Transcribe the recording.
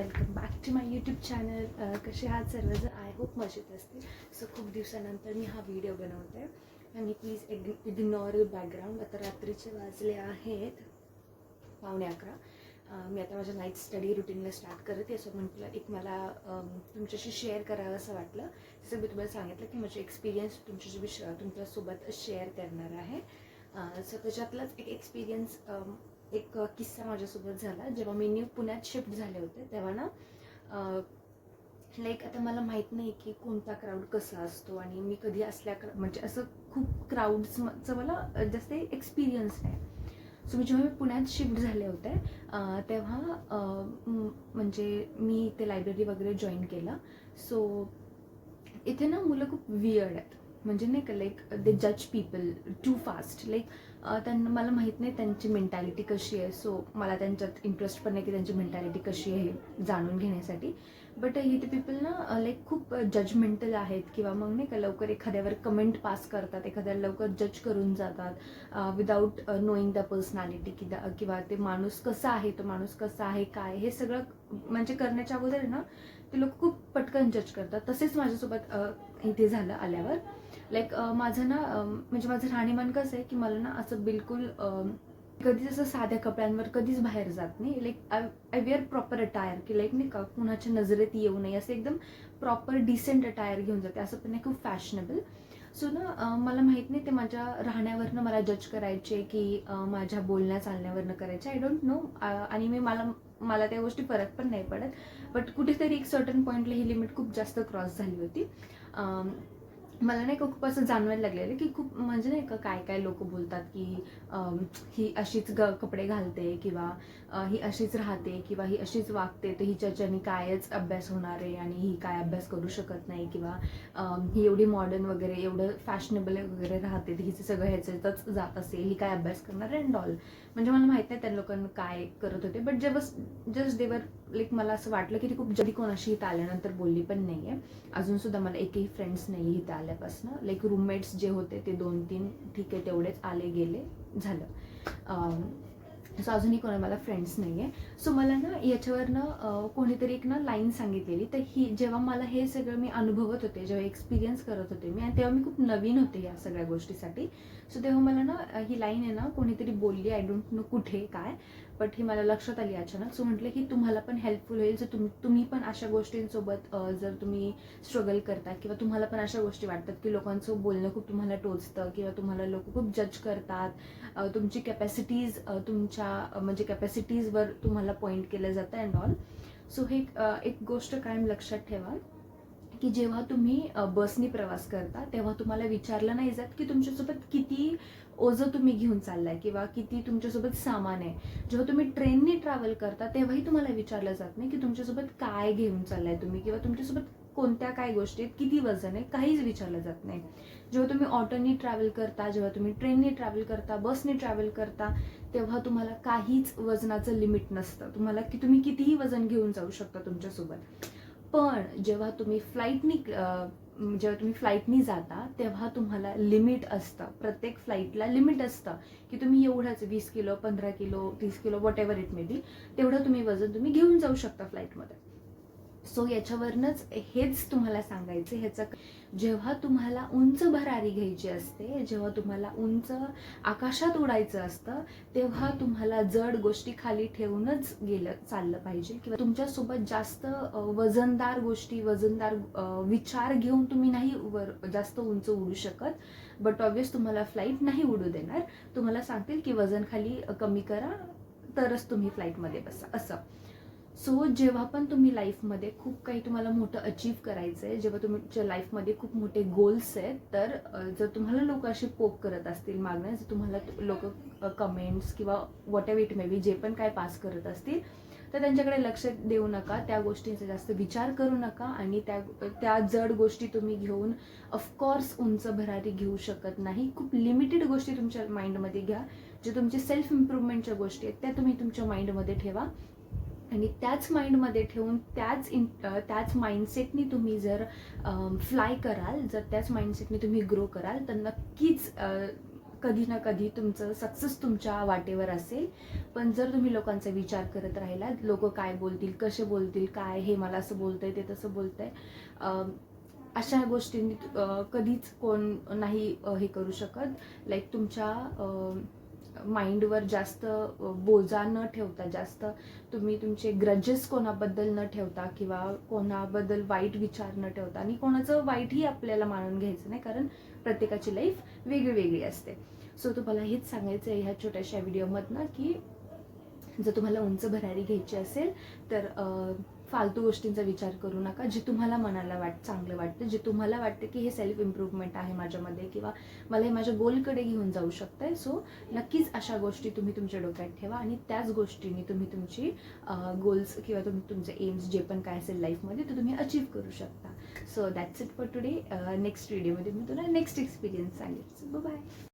Welcome back to my YouTube channel कसे आहात सर्वजण? आय होप मजेत असतील. सो खूप दिवसानंतर मी हा व्हिडिओ बनवते. आणि प्लीज इग्नोर बॅकग्राऊंड आता रात्रीचे वाजले आहेत पावणे अकरा. मी आता माझ्या नाईट स्टडी रुटीनला स्टार्ट करते असं म्हटलं एक मला तुमच्याशी शेअर करावं असं वाटलं. जसं मी तुम्हाला सांगितलं की माझे एक्सपिरियन्स तुमच्याशी तुमच्यासोबत शेअर करणार आहे. सो त्याच्यातलाच एक एक्सपिरियन्स एक किस्सा माझ्यासोबत झाला. जेव्हा मी न्यू पुण्यात शिफ्ट झाले होते तेव्हा ना लाईक आता मला माहीत नाही की कोणता क्राऊड कसा असतो आणि मी कधी असल्या म्हणजे असं खूप क्राऊड्सचं मला जास्त एक्सपिरियन्स नाही. सो मी जेव्हा मी पुण्यात शिफ्ट झाले होते तेव्हा म्हणजे मी ते लायब्ररी वगैरे जॉईन केलं. सो इथे ना मुलं खूप वियर्ड आहेत. म्हणजे नाही का लाईक दे जज पीपल टू फास्ट लाईक त्यांना मला माहीत नाही त्यांची मेंटॅलिटी कशी आहे. सो मला त्यांच्यात इंटरेस्ट पण नाही की त्यांची मेंटॅलिटी कशी आहे जाणून घेण्यासाठी. बट इथे पीपल ना लाईक खूप जजमेंटल आहेत. किंवा मग नाही का लवकर एखाद्यावर कमेंट पास करतात. एखाद्याला लवकर जज करून जातात. विदाऊट नोईंग द पर्सनॅलिटी किंवा किंवा ते माणूस कसा आहे तो माणूस कसा आहे काय हे सगळं म्हणजे करण्याच्या अगोदर ना ते लोक खूप पटकन जज करतात. तसेच माझ्यासोबत इथे झालं आल्यावर. लाईक माझं ना म्हणजे माझं राहणीमान कसं आहे की मला ना असं बिलकुल कधीच असं साध्या कपड्यांवर कधीच बाहेर जात नाही. Like I I wear proper attire की लाईक नाही का कुणाच्या नजरेत येऊ नये. असं एकदम प्रॉपर डिसेंट अटायर घेऊन जाते. असं पण नाही खूप फॅशनेबल सो ना मला माहीत नाही ते माझ्या राहण्यावरनं मला जज करायचे की माझ्या बोलण्या चालण्यावरनं करायचे. आय डोंट नो आणि मी मला मला त्या गोष्टी फरक पण नाही पडत. बट कुठेतरी एक सर्टन पॉईंटला ही लिमिट खूप जास्त क्रॉस झाली होती. मला नाही का खूप असं जाणवायला लागलेलं की खूप म्हणजे नाही का काय काय लोक बोलतात की ही अशीच ग कपडे घालते किंवा ही अशीच राहते किंवा ही अशीच वागते तर हिच्याच्याने कायच अभ्यास होणार आहे आणि ही काय अभ्यास करू शकत नाही किंवा ही एवढी मॉडर्न वगैरे एवढं फॅशनेबल वगैरे राहते तर हिचं सगळं ह्याच्यातच जात असेल ही काय अभ्यास करणार अँड ऑल म्हणजे मला माहीत नाही त्या लोकांना काय करत होते बट जेव्हा जस्ट देवर लाईक मला असं वाटलं की ती खूप जरी कोणाशी इथं आल्यानंतर बोलली पण नाही आहे अजूनसुद्धा मला एकही फ्रेंड्स नाही इथं आल्यापासून लाईक रूममेट्स जे होते ते दोन तीन ठीक आहे तेवढेच आले गेले झालं. सो अजूनही कोणा मला फ्रेंड्स नाही आहे सो मला ना याच्यावरनं कोणीतरी एक ना लाईन सांगितलेली. तर ही जेव्हा मला हे सगळं मी अनुभवत होते जेव्हा एक्सपिरियन्स करत होते मी आणि तेव्हा मी खूप नवीन होते या सगळ्या गोष्टीसाठी. सो तेव्हा मला ना ही लाईन आहे ना कोणीतरी बोलली आय डोंट नो कुठे काय? बट ही मला लक्षात आली अचानक. सो म्हटलं की तुम्हाला पण हेल्पफुल होईल. जर तुम तुम्ही पण अशा गोष्टींसोबत जर तुम्ही स्ट्रगल करता किंवा तुम्हाला पण अशा गोष्टी वाटतात की लोकांचं बोलणं खूप तुम्हाला टोचतं किंवा तुम्हाला लोक खूप जज करतात तुमची कॅपॅसिटीज तुमच्या म्हणजे कॅपॅसिटीजवर तुम्हाला पॉईंट केलं जातं अँड ऑल सो हे एक गोष्ट कायम लक्षात ठेवा. की जेव्हा तुम्ही बसनी प्रवास करता तेव्हा तुम्हाला विचारलं नाही जात की तुमच्यासोबत किती ओझं तुम्ही घेऊन चाललाय किंवा किती तुमच्यासोबत सामान आहे. जेव्हा तुम्ही ट्रेननी ट्रॅव्हल करता तेव्हाही तुम्हाला विचारलं जात नाही की तुमच्यासोबत काय घेऊन चाललाय तुम्ही किंवा तुमच्यासोबत कोणत्या काय गोष्टी आहेत किती वजन आहे काहीच विचारलं जात नाही. जेव्हा तुम्ही ऑटोनी ट्रॅव्हल करता जेव्हा तुम्ही ट्रेननी ट्रॅव्हल करता बसने ट्रॅव्हल करता तेव्हा तुम्हाला काहीच वजनाचं लिमिट नसतं. तुम्हाला की तुम्ही कितीही वजन घेऊन जाऊ शकता तुमच्यासोबत. पण जेव्हा तुम्ही फ्लाईटनी जेव्हा तुम्ही फ्लाईटनी जाता तेव्हा तुम्हाला लिमिट असतं. प्रत्येक फ्लाईटला लिमिट असतं की तुम्ही एवढंच वीस किलो पंधरा किलो तीस kilo whatever it may be तेवढं तुम्ही वजन तुम्ही घेऊन जाऊ शकता फ्लाईटमध्ये सो याच्यावरनंच हेच तुम्हाला सांगायचं ह्याचं जेव्हा तुम्हाला उंच भरारी घ्यायची असते जेव्हा तुम्हाला उंच आकाशात उडायचं असतं तेव्हा तुम्हाला जड गोष्टी खाली ठेवूनच गेलं चाललं पाहिजे. किंवा तुमच्यासोबत जास्त वजनदार गोष्टी वजनदार विचार घेऊन तुम्ही नाही वर जास्त उंच उडू शकत. बट ऑब्वियस तुम्हाला फ्लाईट नाही उडू देणार. तुम्हाला सांगतील की वजन खाली कमी करा तरच तुम्ही फ्लाईटमध्ये बसा. असं. सो जेव्हा पण तुम्ही लाईफमध्ये खूप काही तुम्हाला मोठं अचीव करायचं आहे जेव्हा तुमच्या लाईफमध्ये खूप मोठे गोल्स आहेत तर जर तुम्हाला लोक असे पोक करत असतील मागण्या जर तुम्हाला लोक कमेंट्स किंवा whatever it may be जे पण काय पास करत असतील तर त्यांच्याकडे लक्ष देऊ नका. त्या गोष्टींचा जास्त विचार करू नका आणि त्या त्या जड गोष्टी तुम्ही घेऊन ऑफकोर्स उंच भरारी घेऊ शकत नाही. खूप लिमिटेड गोष्टी तुमच्या माइंडमध्ये घ्या. जे तुमचे सेल्फ इम्प्रूव्हमेंटच्या गोष्टी आहेत त्या तुम्ही तुमच्या माइंडमध्ये ठेवा. आणि त्याच माइंडमध्ये ठेवून त्याच इन त्याच माइंडसेटनी तुम्ही जर फ्लाय कराल जर त्याच माइंडसेटनी तुम्ही ग्रो कराल तर नक्कीच कधी ना कधी तुमचं सक्सेस तुमच्या वाटेवर असेल. पण जर तुम्ही लोकांचा विचार करत राहिला लोक काय बोलतील कसे बोलतील काय हे मला असं बोलतंय ते तसं बोलतंय आहे अशा गोष्टींनी कधीच कोण नाही हे करू शकत. लाईक तुमच्या माइंडवर जास्त बोजा न ठेवता जास्त तुम्ही तुमचे ग्रजेस कोणाबद्दल न ठेवता किंवा कोणाबद्दल वाईट विचार न ठेवता आणि कोणाचं वाईटही आपल्याला मानून घ्यायचं नाही कारण प्रत्येकाची लाईफ वेगळी वेगळी असते. सो तुम्हाला हेच सांगायचं आहे ह्या छोट्याशा व्हिडिओमधनं की जर तुम्हाला उंच भरारी घ्यायची असेल तर फालतू गोष्टींचा विचार करू नका जे तुम्हाला मनाला वाट चांगलं वाटतं जे तुम्हाला वाटतं की हे सेल्फ इम्प्रूव्हमेंट आहे माझ्यामध्ये किंवा मला हे माझ्या गोलकडे घेऊन जाऊ शकतंय. सो नक्कीच अशा गोष्टी तुम्ही तुमच्या डोक्यात ठेवा आणि त्याच गोष्टींनी तुम्ही तुमची गोल्स किंवा तुम्ही तुमचे एम्स जे पण काय असेल लाईफमध्ये ते तुम्ही अचीव करू शकता. So that's it for today next व्हिडिओमध्ये मी तुला नेक्स्ट एक्सपिरियन्स सांगेल सो बाय